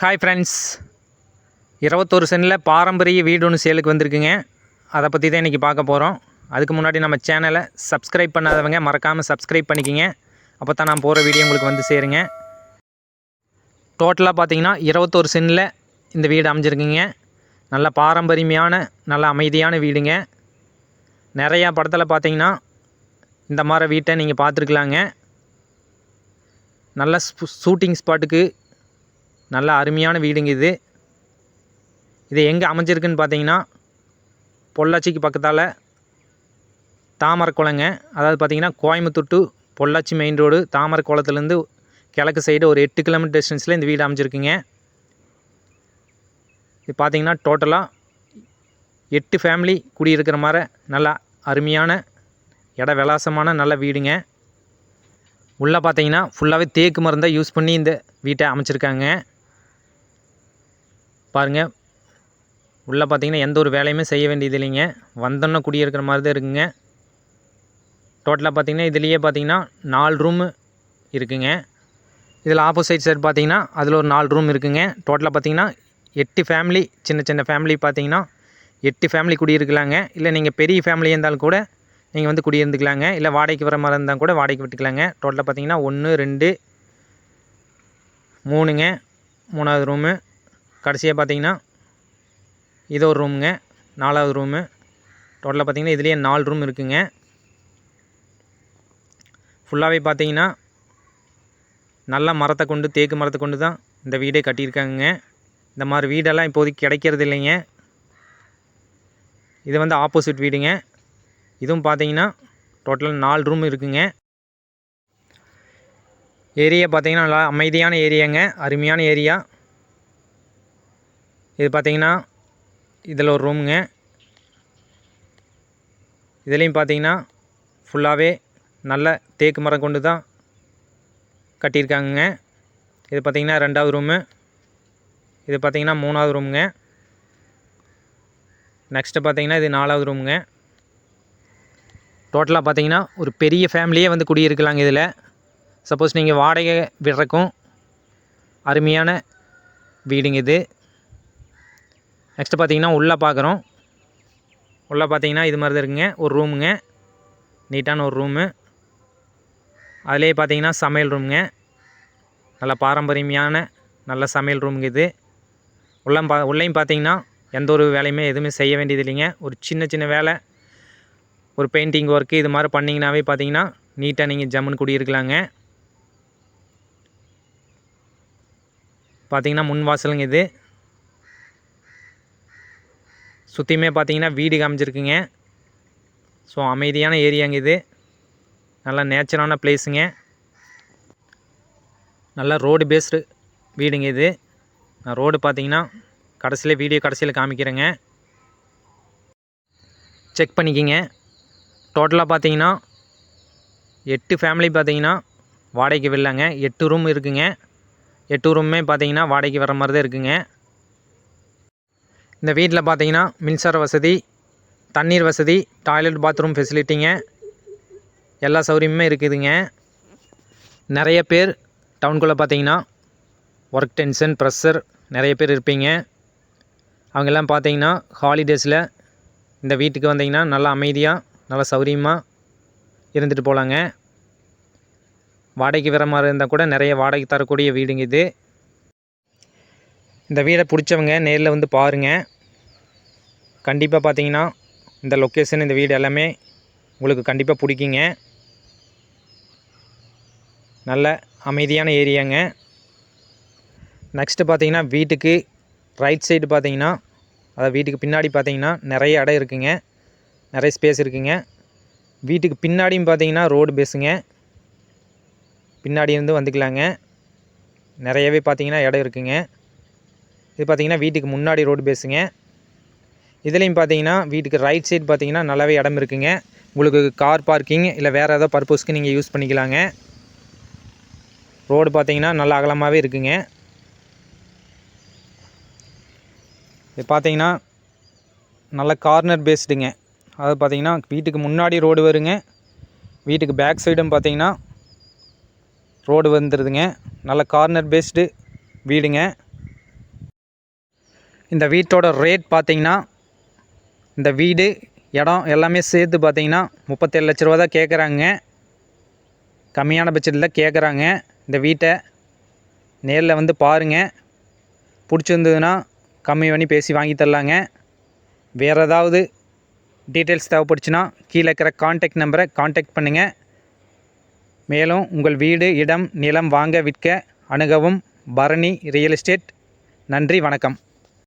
Hi friends இருபத்தொரு சென்னில் பாரம்பரிய வீடு ஒன்று சேலுக்கு வந்திருக்குங்க. அதை பற்றி தான் இன்றைக்கி பார்க்க போகிறோம் அதுக்கு முன்னாடி நம்ம சேனலை சப்ஸ்கிரைப் பண்ணாதவங்க மறக்காமல் சப்ஸ்கிரைப் பண்ணிக்கிங்க. அப்போ தான் நான் போகிற வீடியோ உங்களுக்கு வந்து சேருங்க. டோட்டலாக பார்த்தீங்கன்னா இருபத்தொரு சென்னில் இந்த வீடு அமைஞ்சிருக்குங்க. நல்ல பாரம்பரியமான நல்ல அமைதியான வீடுங்க. நிறையா படத்தில் பார்த்தீங்கன்னா இந்த மாதிரி வீட்டை நீங்கள் பார்த்துருக்கலாங்க. நல்ல ஷூட்டிங் ஸ்பாட்டுக்கு நல்ல அருமையான வீடுங்க இது. இது எங்கே அமைஞ்சிருக்குன்னு பார்த்தீங்கன்னா பொள்ளாச்சிக்கு பக்கத்தால் தாமரைக்குளங்க அதாவது பார்த்தீங்கன்னா Coimbatore to Pollachi main road தாமரக்குளத்துலேருந்து கிழக்கு சைடு ஒரு எட்டு கிலோமீட்டர் டிஸ்டன்ஸில் இந்த வீடு அமைஞ்சிருக்குங்க. இது பார்த்திங்கன்னா டோட்டலாக எட்டு ஃபேமிலி குடியிருக்கிற மாதிரி நல்ல அருமையான இட விலாசமான நல்ல வீடுங்க. உள்ளே பார்த்தீங்கன்னா ஃபுல்லாகவே தேக்கு மருந்தாக யூஸ் பண்ணி இந்த வீட்டை அமைச்சிருக்காங்க. பாருங்கள் உள்ளே பார்த்தீங்கன்னா எந்த ஒரு வேலையுமே செய்ய வேண்டியது இல்லைங்க. வந்தோன்னே குடியிருக்கிற மாதிரி தான் இருக்குங்க டோட்டலாக பார்த்தீங்கன்னா இதுலேயே பார்த்தீங்கன்னா நாலு ரூமு இருக்குங்க. இதில் ஆப்போசிட் சைடு பார்த்தீங்கன்னா அதில் ஒரு நாலு ரூம் இருக்குங்க. டோட்டலாக பார்த்தீங்கன்னா எட்டு ஃபேமிலி சின்ன சின்ன ஃபேமிலி பார்த்தீங்கன்னா எட்டு ஃபேமிலி குடியிருக்கலாங்க. இல்லை நீங்கள் பெரிய ஃபேமிலி இருந்தாலும் கூட நீங்கள் வந்து குடியிருந்துக்கலாங்க. இல்லை வாடகைக்கு வர மாதிரி இருந்தால் கூட வாடகைக்கு விட்டுக்கலாங்க. டோட்டலாக பார்த்தீங்கன்னா ஒன்று ரெண்டு மூணுங்க. மூணாவது ரூமு கடைசியாக பார்த்தீங்கன்னா இது ஒரு ரூமுங்க நாலாவது ரூமு டோட்டலாக பார்த்தீங்கன்னா இதுலேயே நாலு ரூம் இருக்குங்க. ஃபுல்லாகவே பார்த்தீங்கன்னா நல்ல மரத்தை கொண்டு தேக்கு மரத்தை கொண்டு தான் இந்த வீடே கட்டியிருக்காங்கங்க. இந்த மாதிரி வீடெல்லாம் இப்போதைக்கு கிடைக்கிறது இல்லைங்க. இது வந்து ஆப்போசிட் வீடுங்க. இதுவும் பார்த்தீங்கன்னா டோட்டல் நாலு ரூம் இருக்குங்க. ஏரியா பார்த்தீங்கன்னா நல்லா அமைதியான ஏரியாங்க அருமையான ஏரியா இது பார்த்தீங்கன்னா இதில் ஒரு ரூமுங்க இதுலேயும் பார்த்தீங்கன்னா ஃபுல்லாகவே நல்ல தேக்கு மரம் கொண்டு தான் கட்டியிருக்காங்கங்க. இது பார்த்தீங்கன்னா ரெண்டாவது ரூமு இது பார்த்தீங்கன்னா மூணாவது ரூமுங்க நெக்ஸ்ட்டு பார்த்தீங்கன்னா இது நாலாவது ரூமுங்க டோட்டலாக பார்த்தீங்கன்னா ஒரு பெரிய ஃபேமிலியே வந்து குடியிருக்கலாங்க இதில். சப்போஸ் நீங்கள் வாடகை விடுறக்கும் அருமையான வீடுங்க இது. நெக்ஸ்ட்டு பார்த்தீங்கன்னா உள்ளே பார்க்குறோம். உள்ளே பார்த்தீங்கன்னா இது மாதிரி தான் இருக்குங்க. ஒரு ரூமுங்க. நீட்டான ஒரு ரூமு. அதிலே பார்த்தீங்கன்னா சமையல் ரூமுங்க. நல்ல பாரம்பரியமான நல்ல சமையல் ரூமுங்க இது. உள்ள பா உள்ளேயும் பார்த்தீங்கன்னா எந்த ஒரு வேலையுமே எதுவுமே செய்ய வேண்டியது இல்லைங்க. ஒரு சின்ன சின்ன வேலை. ஒரு பெயிண்டிங் ஒர்க்கு இது மாதிரி பண்ணிங்கனாவே பார்த்தீங்கன்னா நீட்டாக நீங்கள் ஜம்முன்னு குடியிருக்கலாங்க. பார்த்தீங்கன்னா முன் வாசலுங்க இது. சுற்றியுமே பார்த்தீங்கன்னா வீடு காமிச்சிருக்குங்க. ஸோ அமைதியான ஏரியாங்க இது. நல்லா நேச்சரான பிளேஸுங்க நல்லா ரோடு பேஸ்டு வீடுங்க இது. நான் ரோடு பார்த்தீங்கன்னா கடைசியில் வீடியோ கடைசியில் காமிக்கிறேங்க. செக் பண்ணிக்கிங்க. டோட்டலாக பார்த்தீங்கன்னா எட்டு ஃபேமிலி பார்த்தீங்கன்னா வாடகைக்கு விடலாங்க. எட்டு ரூம் இருக்குங்க. எட்டு ரூமுமே பார்த்தீங்கன்னா வாடகைக்கு வர மாதிரி தான் இருக்குங்க. இந்த வீட்டில் பார்த்தீங்கன்னா மின்சார வசதி தண்ணீர் வசதி டாய்லெட் பாத்ரூம் ஃபெசிலிட்டிங்க எல்லா சௌகரியமுமே இருக்குதுங்க. நிறைய பேர் டவுனுக்குள்ளே பார்த்தீங்கன்னா ஒர்க் டென்ஷன் ப்ரெஷர் நிறைய பேர் இருப்பீங்க. அவங்கெல்லாம் பார்த்தீங்கன்னா ஹாலிடேஸில் இந்த வீட்டுக்கு வந்தீங்கன்னா நல்லா அமைதியாக நல்லா சௌகரியமாக இருந்துட்டு போகலாங்க வாடகைக்கு வர மாதிரி இருந்தால் கூட நிறைய வாடகை தரக்கூடிய வீடுங்க இது. இந்த வீடை பிடிச்சவங்க நேரில் வந்து பாருங்கள் கண்டிப்பாக பார்த்தீங்கன்னா இந்த லொக்கேஷன் இந்த வீடு எல்லாமே உங்களுக்கு கண்டிப்பாக பிடிக்குங்க. நல்ல அமைதியான ஏரியாங்க. நெக்ஸ்ட்டு பார்த்தீங்கன்னா வீட்டுக்கு ரைட் சைடு பார்த்தீங்கன்னா அதாவது வீட்டுக்கு பின்னாடி பார்த்தீங்கன்னா நிறைய இடம் இருக்குங்க. நிறைய ஸ்பேஸ் இருக்குங்க. வீட்டுக்கு பின்னாடியும் பார்த்தீங்கன்னா ரோடு பேஸுங்க பின்னாடி இருந்து வந்துக்கலாங்க. நிறையவே பார்த்தீங்கன்னா இடம் இருக்குங்க. இது பார்த்தீங்கன்னா வீட்டுக்கு முன்னாடி ரோடு பேஸுங்க இதுலேயும் பார்த்தீங்கன்னா வீட்டுக்கு ரைட் சைடு பார்த்தீங்கன்னா நல்லாவே இடம் இருக்குங்க. உங்களுக்கு கார் பார்க்கிங் இல்லை வேறு ஏதோ பர்பஸ்க்கு நீங்கள் யூஸ் பண்ணிக்கலாங்க. ரோடு பார்த்தீங்கன்னா நல்லா அகலமாகவே இருக்குங்க. இது பார்த்தீங்கன்னா நல்ல கார்னர் பேஸ்டுங்க அது பார்த்தீங்கன்னா வீட்டுக்கு முன்னாடி ரோடு வருங்க. வீட்டுக்கு பேக் சைடும் பார்த்தீங்கன்னா ரோடு வந்துடுதுங்க நல்ல கார்னர் பேஸ்டு வீடுங்க. இந்த வீட்டோட ரேட் பார்த்தீங்கன்னா இந்த வீடு இடம் எல்லாமே சேர்த்து பார்த்தீங்கன்னா முப்பத்தேழு லட்ச ரூபா தான் கேட்குறாங்க. கம்மியான பட்ஜெட்டில் கேட்குறாங்க. இந்த வீட்டை நேரில் வந்து பாருங்கள் பிடிச்சிருந்ததுன்னா கம்மி பண்ணி பேசி வாங்கி தரலாங்க. வேறு ஏதாவது டீட்டெயில்ஸ் தேவைப்படுச்சுன்னா கீழே இருக்கிற காண்டாக்ட் நம்பரை காண்டாக்ட் பண்ணுங்கள் மேலும் உங்கள் வீடு இடம் நிலம் வாங்க விற்க அணுகவும் பரணி ரியல் எஸ்டேட். நன்றி வணக்கம்.